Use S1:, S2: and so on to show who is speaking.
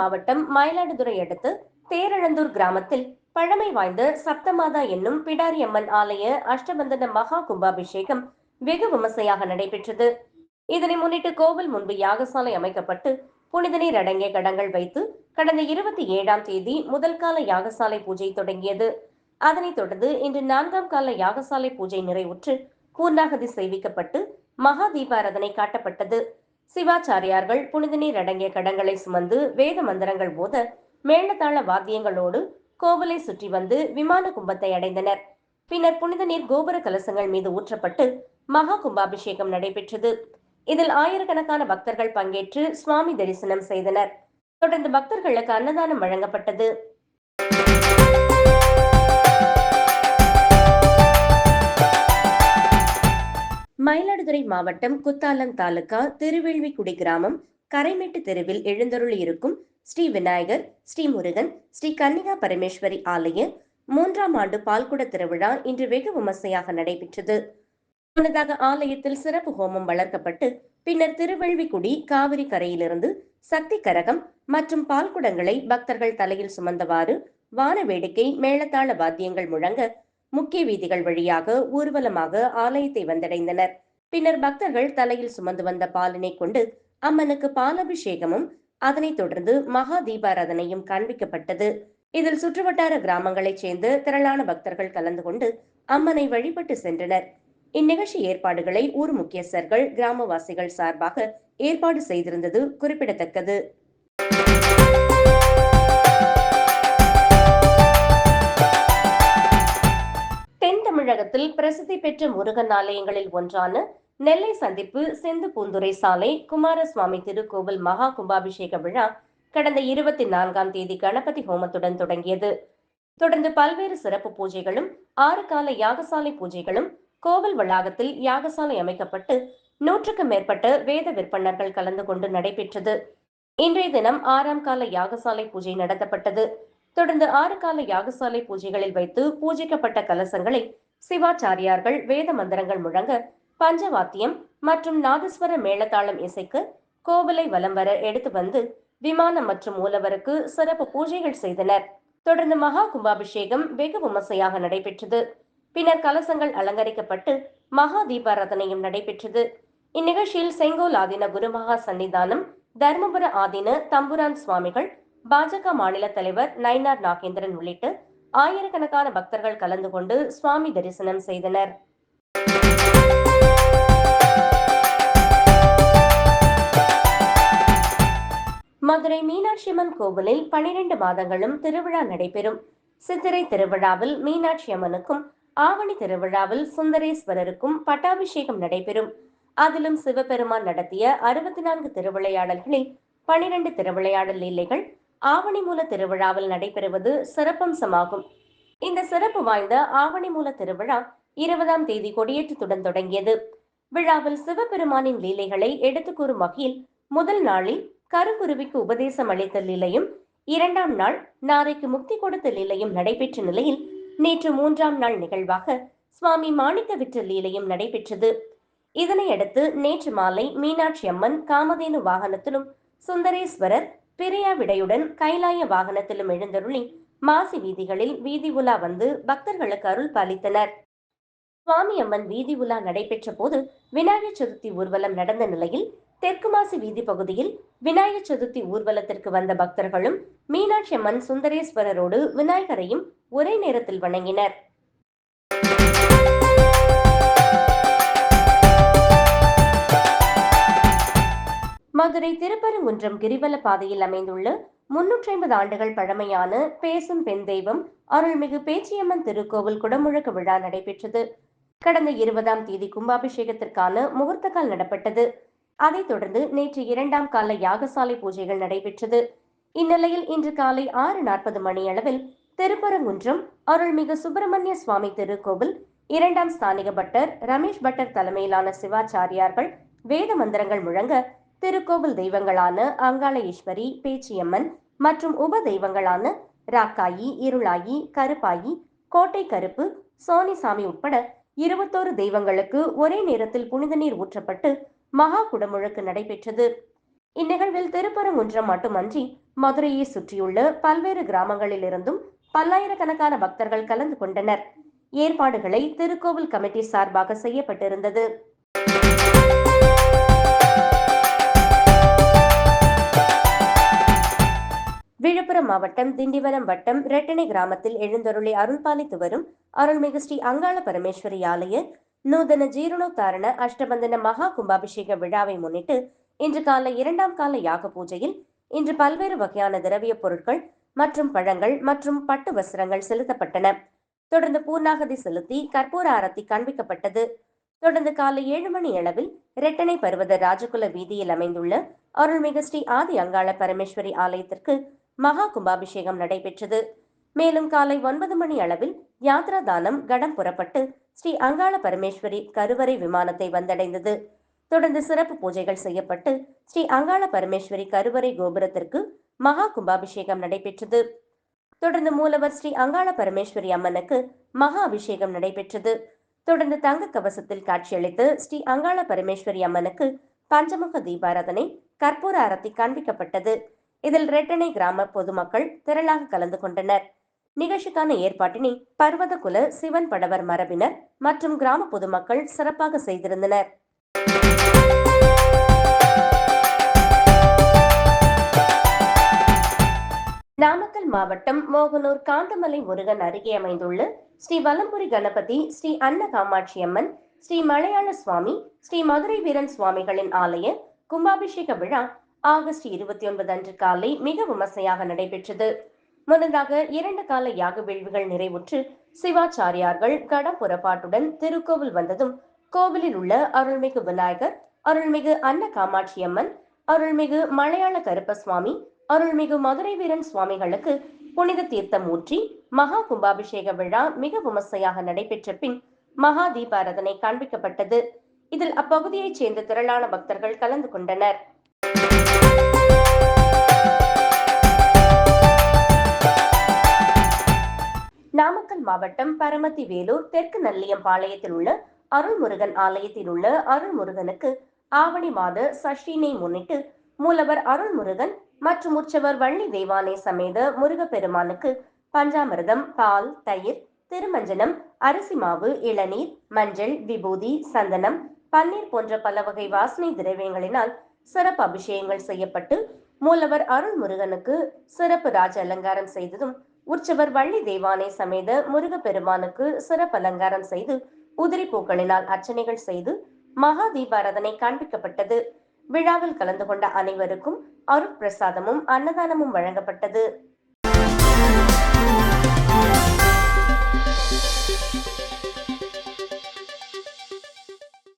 S1: மாவட்டம் மயிலாடுதுறை அடுத்து தேரழந்தூர் கிராமத்தில் பழமை வாய்ந்த சப்தமாதா என்னும் பிடாரி அம்மன் ஆலய அஷ்டபந்தன மகா கும்பாபிஷேகம் வெகு விமர்சையாக நடைபெற்றது. இதனை முன்னிட்டு கோவில் முன்பு யாகசாலை அமைக்கப்பட்டு புனித நீர் அடங்கிய கடங்கள் வைத்து கடந்த இருபத்தி ஏழாம் தேதி முதல் கால யாகசாலை பூஜை தொடங்கியது. அதனைத் தொடர்ந்து இன்று நான்காம் கால யாகசாலை பூஜை நிறைவுற்று பூர்ணாகதி செய்விக்கப்பட்டு மகா தீபாராதனை காட்டப்பட்டது. சிவாச்சாரியார்கள் புனித நீர் அடங்கிய கடங்களை சுமந்து வேத மந்திரங்கள் போத மேளதாள வாத்தியங்களோடு கோவிலை சுற்றி வந்து விமான கும்பத்தை அடைந்தனர். பின்னர் புனித நீர் கோபுர கலசங்கள் மீது ஊற்றப்பட்டு மகா கும்பாபிஷேகம் நடைபெற்றது. இதில் ஆயிரக்கணக்கான பக்தர்கள் பங்கேற்று சுவாமி தரிசனம் செய்தனர். தொடர்ந்து பக்தர்களுக்கு அன்னதானம் வழங்கப்பட்டது. மயிலாடுதுறை மாவட்டம் குத்தாலம் தாலுகா திருவேள்விக்குடி கிராமம் கரைமேட்டு தெருவில் எழுந்தருளி இருக்கும் ஸ்ரீ விநாயகர் ஸ்ரீ முருகன் ஸ்ரீ கன்னிகா பரமேஸ்வரி ஆலய மூன்றாம் ஆண்டு பால்குட திருவிழா இன்று வெகு விமர்சையாக நடைபெற்றது. முன்னதாக ஆலயத்தில் சிறப்பு ஹோமம் வளர்க்கப்பட்டு பின்னர் திருவெள்விக்குடி காவிரி கரையிலிருந்து சக்தி கரகம் மற்றும் பால்குடங்களை பக்தர்கள் தலையில் சுமந்தவாறு வான வேடிக்கை மேளதாள வாத்தியங்கள் முழங்க முக்கிய வீதிகள் வழியாக ஊர்வலமாக ஆலயத்தை வந்தடைந்தனர். பின்னர் பக்தர்கள் தலையில் சுமந்து வந்த பாலினை கொண்டு அம்மனுக்கு பாலபிஷேகமும் அதனைத் தொடர்ந்து மகா தீபாராதனையும் காண்பிக்கப்பட்டது. இதில் சுற்றுவட்டார கிராமங்களைச் சேர்ந்த திரளான பக்தர்கள் கலந்து கொண்டு அம்மனை வழிபட்டு சென்றனர். இந்நிகழ்ச்சி ஏற்பாடுகளை ஊர் முக்கியஸ்தர்கள் கிராமவாசிகள் சார்பாக ஏற்பாடு செய்திருந்தது குறிப்பிடத்தக்கது. தமிழகத்தில் பிரசித்தி பெற்ற முருகன் ஆலயங்களில் ஒன்றான நெல்லை சந்திப்பு செந்து பூந்துரை சாலை குமாரசுவாமி திருக்கோவில் மகா கும்பாபிஷேக விழா கடந்த இருபத்தி நான்காம் தேதி கணபதி ஹோமத்துடன் தொடங்கியது. தொடர்ந்து பல்வேறு சிறப்பு பூஜைகளும் ஆறு கால யாகசாலை பூஜைகளும் கோவில் வளாகத்தில் யாகசாலை அமைக்கப்பட்டு நூற்றுக்கும் மேற்பட்ட வேத விற்பனர்கள் கலந்து கொண்டு நடைபெற்றது. இன்றைய தினம் ஆறாம் கால யாகசாலை பூஜை நடத்தப்பட்டது. தொடர்ந்து ஆறு கால யாகசாலை பூஜைகளில் வைத்து பூஜிக்கப்பட்ட கலசங்களை சிவாச்சாரியார்கள் வேத மந்திரங்கள் முழங்க பஞ்சவாத்தியம் மற்றும் நாதஸ்வர மேளதாளம் இசைக்கு கோவிலை வலம் வர எடுத்து வந்து விமானம் மற்றும் மூலவருக்கு சிறப்பு பூஜைகள் செய்தனர். தொடர்ந்து மகா கும்பாபிஷேகம் வெகு விமர்சையாக நடைபெற்றது. பின்னர் கலசங்கள் அலங்கரிக்கப்பட்டு மகா தீபாராதனையும் நடைபெற்றது. இந்நிகழ்ச்சியில் செங்கோல் ஆதீன குருமகா சன்னிதானம் தர்மபுர ஆதீன தம்புரான் சுவாமிகள் பாஜக மாநில தலைவர் நயினார் நாகேந்திரன் உள்ளிட்டு ஆயிரக்கணக்கான பக்தர்கள் கலந்து கொண்டு சுவாமி தரிசனம் செய்தனர். மதுரை மீனாட்சி அம்மன் கோவிலில் பனிரெண்டு மாதங்களும் திருவிழா நடைபெறும். சித்திரை திருவிழாவில் மீனாட்சி அம்மனுக்கும் ஆவணி திருவிழாவில் சுந்தரேஸ்வரருக்கும் பட்டாபிஷேகம் நடைபெறும். அதிலும் சிவபெருமான் நடத்திய அறுபத்தி நான்கு திருவிளையாடல்களில் பனிரெண்டு திருவிளையாடல் லீலைகள் ஆவணி மூல திருவிழாவில் நடைபெறுவது சிறப்பம்சமாகும். இந்த சிறப்பு வாய்ந்த ஆவணி மூல திருவிழா இருபதாம் தேதி கொடியேற்றத்துடன் தொடங்கியது. விழாவில் சிவபெருமானின் லீலைகளை எடுத்துக் கூறும் வகையில் முதல் நாளில் கருங்குருவிக்கு உபதேசம் அளித்த லீலையும் இரண்டாம் நாள் நாரைக்கு முக்தி கொடுத்த லீலையும் நடைபெற்ற நிலையில் நேற்று மூன்றாம் நாள் நிகழ்வாக சுவாமி மாணிக்க விற்ற லீலையும் நடைபெற்றது. இதனையடுத்து நேற்று மாலை மீனாட்சி அம்மன் காமதேனு வாகனத்திலும் சுந்தரேஸ்வரர் பிரியா விடையுடன் கைலாய வாகனத்திலும் எழுந்தருளி மாசி வீதிகளில் வீதி உலா வந்து பக்தர்களுக்கு அருள் பாலித்தனர். சுவாமி அம்மன் வீதி உலா நடைபெற்ற போது விநாயகர் சதுர்த்தி ஊர்வலம் நடந்த நிலையில் தெற்கு மாசி வீதி பகுதியில் விநாயகர் சதுர்த்தி ஊர்வலத்திற்கு வந்த பக்தர்களும் மீனாட்சி அம்மன் சுந்தரேஸ்வரரோடு விநாயகரையும் ஒரே நேரத்தில் வணங்கினர். மதுரை திருப்பரங்குன்றம் கிரிவல பாதையில் அமைந்துள்ள முன்னூற்றி ஐம்பது ஆண்டுகள் பழமையான பேசும் பெண் தெய்வம் அருள்மிகு பேச்சியம்மன் திருக்கோவில் குடமுழக்க விழா நடைபெற்றது. கடந்த இருபதாம் தேதி கும்பாபிஷேகத்திற்கான முகூர்த்தக்கால் நடப்பட்டது. அதைத் தொடர்ந்து நேற்று இரண்டாம் கால யாகசாலை பூஜைகள் நடைபெற்றது. இந்நிலையில் இன்று காலை ஆறு நாற்பது மணி அளவில் திருப்பரங்குன்றம் அருள்மிகு சுப்பிரமணிய சுவாமி திருக்கோவில் இரண்டாம் ஸ்தானிக பட்டர் ரமேஷ் பட்டர் தலைமையிலான சிவாச்சாரியார்கள் வேத மந்திரங்கள் முழங்க திருக்கோவில் தெய்வங்களான அங்காள ஈஸ்வரி பேச்சியம்மன் மற்றும் உப தெய்வங்களான ராக்காயி இருளாயி கருப்பாயி கோட்டை கருப்பு சோனிசாமி உட்பட இருபத்தோரு தெய்வங்களுக்கு ஒரே நேரத்தில் புனித நீர் ஊற்றப்பட்டு மகா குடமுழுக்கு நடைபெற்றது. இந்நிகழ்வில் திருப்பரங்குன்றம் மட்டுமன்றி மதுரையை சுற்றியுள்ள பல்வேறு கிராமங்களில் இருந்தும் பல்லாயிரக்கணக்கான பக்தர்கள் கலந்து கொண்டனர். ஏற்பாடுகளை திருக்கோவில் கமிட்டி சார்பாக செய்யப்பட்டிருந்தது. விழுப்புரம் மாவட்டம் திண்டிவனம் வட்டம் ரெட்டனை கிராமத்தில் எழுந்தருளி அருள்பாலித்து வரும் அருள்மிகு ஸ்ரீ அங்காள பரமேஸ்வரி ஆலய நூதன ஜீரணோத்தாரண அஷ்டபந்தன மகா கும்பாபிஷேக விழாவை முன்னிட்டு இன்று காலை இரண்டாம் கால யாக பூஜையில் இன்று பல்வேறு வகையான திரவிய பொருட்கள் மற்றும் பழங்கள் மற்றும் பட்டு வஸ்திரங்கள் செலுத்தப்பட்டன. தொடர்ந்து பூர்ணாகதி செலுத்தி கற்பூர ஆரத்தி காண்பிக்கப்பட்டது. தொடர்ந்து காலை ஏழு மணி அளவில் ரெட்டனை பருவத ராஜகுல வீதியில் அமைந்துள்ள அருள்மிகு ஸ்ரீ ஆதி அங்காள பரமேஸ்வரி ஆலயத்திற்கு மகா கும்பாபிஷேகம் நடைபெற்றது. மேலும் காலை ஒன்பது மணி அளவில் யாத்ரா தானம் கடம் புறப்பட்டு ஸ்ரீ அங்காள பரமேஸ்வரி கருவறை விமானத்தை வந்தடைந்தது. தொடர்ந்து சிறப்பு பூஜைகள் செய்யப்பட்டு ஸ்ரீ அங்காள பரமேஸ்வரி கருவறை கோபுரத்திற்கு மகா கும்பாபிஷேகம் நடைபெற்றது. தொடர்ந்து மூலவர் ஸ்ரீ அங்காள பரமேஸ்வரி அம்மனுக்கு மகா அபிஷேகம் நடைபெற்றது. தொடர்ந்து தங்க கவசத்தில் காட்சியளித்து ஸ்ரீ அங்காள பரமேஸ்வரி அம்மனுக்கு பஞ்சமுக தீபாராதனை கற்பூர அரத்தி காண்பிக்கப்பட்டது. இதில் ரெட்டனை கிராம பொதுமக்கள் திரளாக கலந்து கொண்டனர். நிகழ்ச்சிக்கான ஏற்பாட்டினை பர்வதகுல சிவன் படவர் மரபினர் மற்றும் கிராம பொதுமக்கள் சிறப்பாக செய்திருந்தனர். நாமக்கல் மாவட்டம் மோகனூர் காந்தமலை முருகன் அருகே அமைந்துள்ள ஸ்ரீ வலம்புரி கணபதி ஸ்ரீ அன்ன காமாட்சி அம்மன் ஸ்ரீ மலையாள சுவாமி ஸ்ரீ மதுரை வீரன் சுவாமிகளின் ஆலய கும்பாபிஷேக விழா ஆகஸ்ட் இருபத்தி ஒன்பது அன்று காலை மிக விமர்சையாக நடைபெற்றது. முன்னதாக இரண்டு கால யாக வேள்விகள் நிறைவுற்று சிவாச்சாரியார்கள் கட புறப்பாட்டுடன் திருக்கோவில் வந்ததும் கோவிலில் உள்ள அருள்மிகு விநாயகர் அருள்மிகு அன்ன காமாட்சி அம்மன் அருள்மிகு மலையாள கருப்பசுவாமி அருள்மிகு மதுரை வீரன் சுவாமிகளுக்கு புனித தீர்த்தம் ஊற்றி மகா கும்பாபிஷேக விழா மிக விமர்சையாக நடைபெற்ற பின் மகா தீபாரதனை காண்பிக்கப்பட்டது. இதில் அப்பகுதியைச் சேர்ந்த திரளான பக்தர்கள் கலந்து கொண்டனர். நாமக்கல் மாவட்டம் பரமத்தி வேலூர் தெற்கு நல்லியம்பாளையத்தில் உள்ள அருள்முருகன் ஆலயத்தில் உள்ள அருள்முருகனுக்கு ஆவணி மாத சஷ்டினை முன்னிட்டு மூலவர் அருள்முருகன் மற்றும் உற்சவர் வள்ளி தெய்வானை சமேத முருகப்பெருமானுக்கு பஞ்சாமிர்தம் பால் தயிர் திருமஞ்சனம் அரிசி மாவு இளநீர் மஞ்சள் விபூதி சந்தனம் பன்னீர் போன்ற பல வகை வாசனை திரவியங்களினால் சிறப்பு அபிஷேகங்கள் செய்யப்பட்டு மூலவர் அருள்முருகனுக்கு சிறப்பு ராஜ அலங்காரம் செய்ததும் உற்சவர் வள்ளி தேவானை சமேத முருகப்பெருமானுக்கு சிறப்பு அலங்காரம் செய்து உதிரி பூக்களினால் அர்ச்சனைகள் செய்து மகா தீபாரதனை காண்பிக்கப்பட்டது. விழாவில் கலந்து கொண்ட அனைவருக்கும் அருட்பிரசாதமும் அன்னதானமும் வழங்கப்பட்டது.